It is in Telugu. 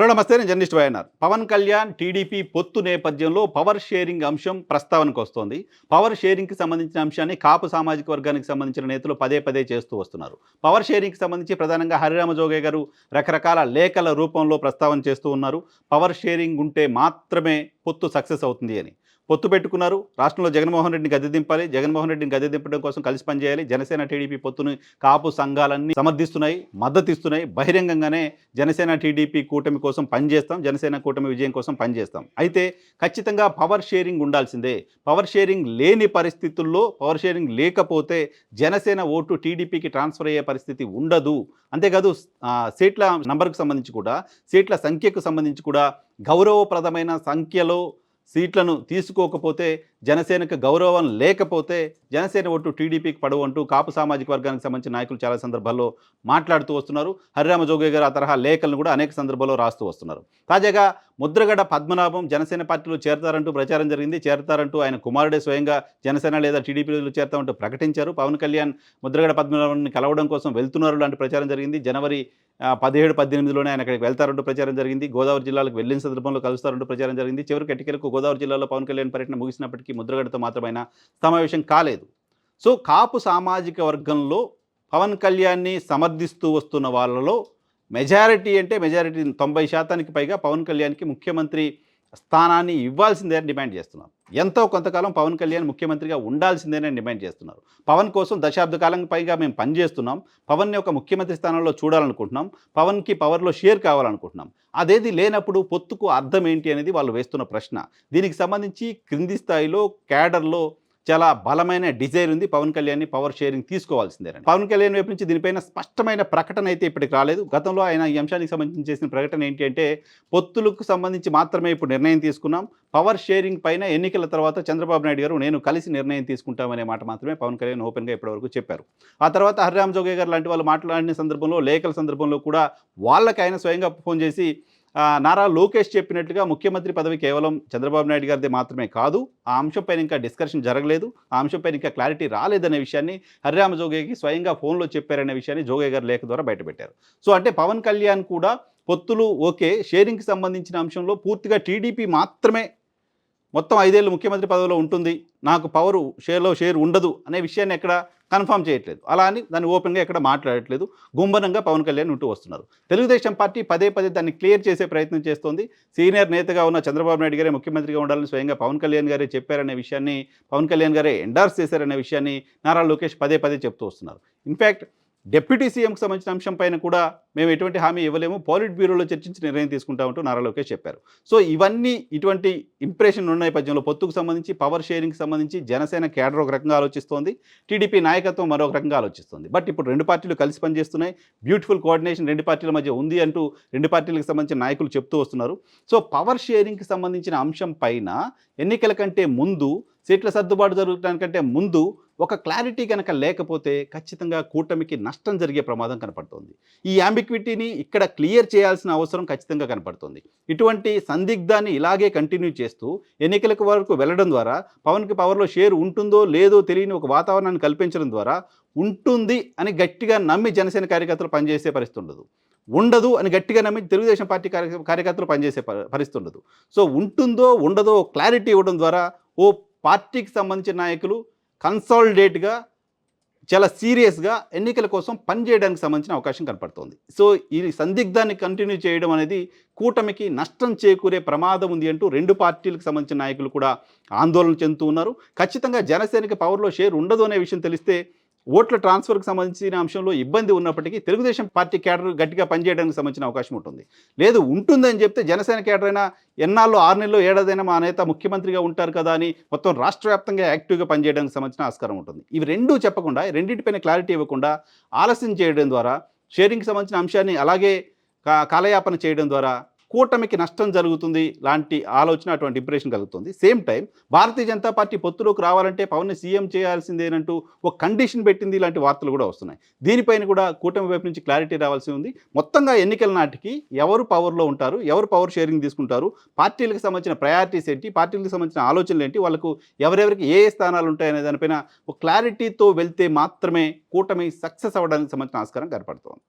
హలో నమస్తే నేను జర్నలిస్ట్ వైఎన్ఆర్. పవన్ కళ్యాణ్ టీడీపీ పొత్తు నేపథ్యంలో పవర్ షేరింగ్ అంశం ప్రస్తావనకు వస్తోంది. పవర్ షేరింగ్కి సంబంధించిన అంశాన్ని కాపు సామాజిక వర్గానికి సంబంధించిన నేతలు పదే పదే చేస్తూ వస్తున్నారు. పవర్ షేరింగ్కి సంబంధించి ప్రధానంగా హరిరామ జోగే గారు రకరకాల లేఖల రూపంలో ప్రస్తావన చేస్తూ ఉన్నారు. పవర్ షేరింగ్ ఉంటే మాత్రమే పొత్తు సక్సెస్ అవుతుంది అని. పొత్తు పెట్టుకున్నారు. రాష్ట్రంలో జగన్మోహన్ రెడ్డిని గద్దె దింపాలి. జగన్మోహన్ రెడ్డిని గద్దె దింపడం కోసం కలిసి పనిచేయాలి. జనసేన టీడీపీ పొత్తును కాపు సంఘాలన్నీ సమర్థిస్తున్నాయి మద్దతు ఇస్తున్నాయి బహిరంగంగానే జనసేన టీడీపీ కూటమి కోసం పనిచేస్తాం. జనసేన కూటమి విజయం కోసం పనిచేస్తాం. అయితే ఖచ్చితంగా పవర్ షేరింగ్ ఉండాల్సిందే. పవర్ షేరింగ్ లేని పరిస్థితుల్లో పవర్ షేరింగ్ లేకపోతే జనసేన ఓటు టీడీపీకి ట్రాన్స్ఫర్ అయ్యే పరిస్థితి ఉండదు. అంతేకాదు సీట్ల నంబర్కు సంబంధించి కూడా సీట్ల సంఖ్యకు సంబంధించి కూడా గౌరవప్రదమైన సంఖ్యలో సీట్లను తీసుకోకపోతే జనసేనకు గౌరవం లేకపోతే జనసేన ఓటు టీడీపీకి పడవు అంటూ కాపు సామాజిక వర్గానికి సంబంధించిన నాయకులు చాలా సందర్భాల్లో మాట్లాడుతూ వస్తున్నారు. హరిరామ జోగే గారు ఆ తరహా లేఖలను కూడా అనేక సందర్భాల్లో రాస్తూ వస్తున్నారు. తాజాగా ముద్రగడ పద్మనాభం జనసేన పార్టీలో చేరతారంటూ ప్రచారం జరిగింది. చేరతారంటూ ఆయన కుమారుడే స్వయంగా జనసేన లేదా టీడీపీలో చేరతామంటూ ప్రకటించారు. పవన్ కళ్యాణ్ ముద్రగడ పద్మనాభాన్ని కలవడం కోసం వెళ్తున్నారు లాంటి ప్రచారం జరిగింది. జనవరి పదిహేడు పద్దెనిమిదిలోనే ఆయన అక్కడికి వెళ్తారంటూ ప్రచారం జరిగింది. గోదావరి జిల్లాలకు వెళ్ళిన సందర్భంలో కలుస్తారంటూ ప్రచారం జరిగింది. చివరికి ఎట్టికెలకు గోదావరి జిల్లాలో పవన్ కళ్యాణ్ పర్యటన ముగిసినప్పటికీ ముద్రగడతో మాత్రమైన సమావేశం కాలేదు. సో కాపు సామాజిక వర్గంలో పవన్ కళ్యాణ్ని సమర్థిస్తూ వస్తున్న వాళ్ళలో మెజారిటీ అంటే మెజారిటీ తొంభై శాతానికి పైగా పవన్ కళ్యాణ్కి ముఖ్యమంత్రి స్థానాన్ని ఇవ్వాల్సిందే అని డిమాండ్ చేస్తున్నారు. ఎంతో కొంతకాలం పవన్ కళ్యాణ్ ముఖ్యమంత్రిగా ఉండాల్సిందేనని డిమాండ్ చేస్తున్నారు. పవన్ కోసం దశాబ్ద కాలం పైగా మేము పనిచేస్తున్నాం. పవన్ని ఒక ముఖ్యమంత్రి స్థానంలో చూడాలనుకుంటున్నాం. పవన్కి పవర్లో షేర్ కావాలనుకుంటున్నాం. అదేది లేనప్పుడు పొత్తుకు అర్థం ఏంటి అనేది వాళ్ళు వేస్తున్న ప్రశ్న. దీనికి సంబంధించి క్రింది స్థాయిలో క్యాడర్లో చాలా బలమైన డిజైర్ ఉంది. పవన్ కళ్యాణ్ని పవర్ షేరింగ్ తీసుకోవాల్సిందేనండి పవన్ కళ్యాణ్ వైపు నుంచి దీనిపైన స్పష్టమైన ప్రకటన అయితే ఇప్పటికి రాలేదు. గతంలో ఆయన ఈ అంశానికి సంబంధించి చేసిన ప్రకటన ఏంటి అంటే పొత్తులకు సంబంధించి మాత్రమే ఇప్పుడు నిర్ణయం తీసుకున్నాం. పవర్ షేరింగ్ పైన ఎన్నికల తర్వాత చంద్రబాబు నాయుడు గారు నేను కలిసి నిర్ణయం తీసుకుంటామనే మాట మాత్రమే పవన్ కళ్యాణ్ ఓపెన్గా ఇప్పటివరకు చెప్పారు. ఆ తర్వాత హరిరామ్ జోగే గారు లాంటి వాళ్ళు మాట్లాడిన సందర్భంలో లేఖల సందర్భంలో కూడా వాళ్ళకి ఆయన స్వయంగా ఫోన్ చేసి నారా లోకేష్ చెప్పినట్లుగా ముఖ్యమంత్రి పదవి కేవలం చంద్రబాబు నాయుడు గారిది మాత్రమే కాదు ఆ అంశంపైన ఇంకా డిస్కషన్ జరగలేదు ఆ అంశంపైన ఇంకా క్లారిటీ రాలేదనే విషయాన్ని హరిరామ జోగేకి స్వయంగా ఫోన్లో చెప్పారనే విషయాన్ని జోగే గారు లేఖ ద్వారా బయటపెట్టారు. సో అంటే పవన్ కళ్యాణ్ కూడా పొత్తులు ఓకే షేరింగ్కి సంబంధించిన అంశంలో పూర్తిగా టీడీపీ మాత్రమే మొత్తం ఐదేళ్ళు ముఖ్యమంత్రి పదవిలో ఉంటుంది నాకు పవరు షేర్లో షేర్ ఉండదు అనే విషయాన్ని ఎక్కడ కన్ఫర్మ్ చేయట్లేదు. అలా అని దాన్ని ఓపెన్గా ఎక్కడ మాట్లాడట్లేదు. గుంభనంగా పవన్ కళ్యాణ్ ఉంటూ వస్తున్నారు. తెలుగుదేశం పార్టీ పదే పదే దాన్ని క్లియర్ చేసే ప్రయత్నం చేస్తోంది. సీనియర్ నేతగా ఉన్న చంద్రబాబు నాయుడు గారే ముఖ్యమంత్రిగా ఉండాలని స్వయంగా పవన్ కళ్యాణ్ గారే చెప్పారనే విషయాన్ని పవన్ కళ్యాణ్ గారే ఎండార్స్ చేశారనే విషయాన్ని నారా లోకేష్ పదే పదే చెప్తూ వస్తున్నారు. ఇన్ఫ్యాక్ట్ డిప్యూటీ సీఎంకు సంబంధించిన అంశం పైన కూడా మేము ఎటువంటి హామీ ఇవ్వలేము. పాలిట్ బ్యూరోలో చర్చించి నిర్ణయం తీసుకుంటామంటూ నారా లోకేష్ చెప్పారు. సో ఇవన్నీ ఇటువంటి ఇంప్రెషన్ ఉన్న నేపథ్యంలో పొత్తుకు సంబంధించి పవర్ షేరింగ్కి సంబంధించి జనసేన కేడర్ ఒక రకంగా ఆలోచిస్తోంది. టీడీపీ నాయకత్వం మరొక రకంగా ఆలోచిస్తుంది. బట్ ఇప్పుడు రెండు పార్టీలు కలిసి పనిచేస్తున్నాయి. బ్యూటిఫుల్ కోఆర్డినేషన్ రెండు పార్టీల మధ్య ఉంది అంటూ రెండు పార్టీలకు సంబంధించిన నాయకులు చెప్తూ వస్తున్నారు. సో పవర్ షేరింగ్కి సంబంధించిన అంశం పైన ఎన్నికల కంటే ముందు సీట్ల సర్దుబాటు జరగడానికంటే ముందు ఒక క్లారిటీ కనుక లేకపోతే ఖచ్చితంగా కూటమికి నష్టం జరిగే ప్రమాదం కనపడుతుంది. ఈ యాంబిక్విటీని ఇక్కడ క్లియర్ చేయాల్సిన అవసరం ఖచ్చితంగా కనపడుతుంది. ఇటువంటి సందిగ్ధాన్ని ఇలాగే కంటిన్యూ చేస్తూ ఎన్నికలకు వరకు వెళ్ళడం ద్వారా పవన్కి పవర్లో షేర్ ఉంటుందో లేదో తెలియని ఒక వాతావరణాన్ని కల్పించడం ద్వారా ఉంటుంది అని గట్టిగా నమ్మి జనసేన కార్యకర్తలు పనిచేసే పరిస్థితి ఉండదు. ఉండదు అని గట్టిగా నమ్మి తెలుగుదేశం పార్టీ కార్య- కార్యకర్తలు పనిచేసే ప- పరిస్థితి ఉండదు. సో ఉంటుందో ఉండదో క్లారిటీ ఇవ్వడం ద్వారా ఓ పార్టీకి సంబంధించిన నాయకులు కన్సాలిడేట్గా చాలా సీరియస్గా ఎన్నికల కోసం పనిచేయడానికి సంబంధించిన అవకాశం కనపడుతోంది. సో ఈ సందిగ్ధాన్ని కంటిన్యూ చేయడం అనేది కూటమికి నష్టం చేకూరే ప్రమాదం ఉంది అంటూ రెండు పార్టీలకు సంబంధించిన నాయకులు కూడా ఆందోళన చెందుతూ ఉన్నారు. ఖచ్చితంగా జనసేనకి పవర్లో షేర్ ఉండదు అనే విషయం తెలిస్తే ఓట్ల ట్రాన్స్ఫర్కి సంబంధించిన అంశంలో ఇబ్బంది ఉన్నప్పటికీ తెలుగుదేశం పార్టీ కేటర్ గట్టిగా పనిచేయడానికి సంబంధించిన అవకాశం ఉంటుంది. లేదు ఉంటుందని చెప్తే జనసేన కేడర్ అయినా ఎన్నాళ్ళు ఆరు నెలల్లో ఏడాదైనా మా నేత ముఖ్యమంత్రిగా ఉంటారు కదా అని మొత్తం రాష్ట్ర వ్యాప్తంగా యాక్టివ్గా పనిచేయడానికి సంబంధించిన ఆస్కారం ఉంటుంది. ఇవి రెండూ చెప్పకుండా రెండింటిపైన క్లారిటీ ఇవ్వకుండా ఆలస్యం చేయడం ద్వారా షేరింగ్కి సంబంధించిన అంశాన్ని అలాగే కా- కాలయాపన చేయడం ద్వారా కూటమికి నష్టం జరుగుతుంది లాంటి ఆలోచన అటువంటి ఇంప్రెషన్ కలుగుతుంది. Same time Bharatiya Janata Party పొత్తులోకి రావాలంటే పవన్ సీఎం చేయాల్సిందేనంటూ ఒక కండిషన్ పెట్టింది ఇలాంటి వార్తలు కూడా వస్తున్నాయి. దీనిపైన కూడా కూటమి వైపు నుంచి క్లారిటీ రావాల్సి ఉంది. మొత్తంగా ఎన్నికల నాటికి ఎవరు పవర్లో ఉంటారు ఎవరు పవర్ షేరింగ్ తీసుకుంటారు పార్టీలకు సంబంధించిన ప్రయారిటీస్ ఏంటి పార్టీలకు సంబంధించిన ఆలోచనలు ఏంటి వాళ్ళకు ఎవరెవరికి ఏ ఏ స్థానాలు ఉంటాయనే దానిపైన ఒక క్లారిటీతో వెళ్తే మాత్రమే కూటమి సక్సెస్ అవ్వడానికి సంబంధించిన ఆస్కారం కనపడుతోంది.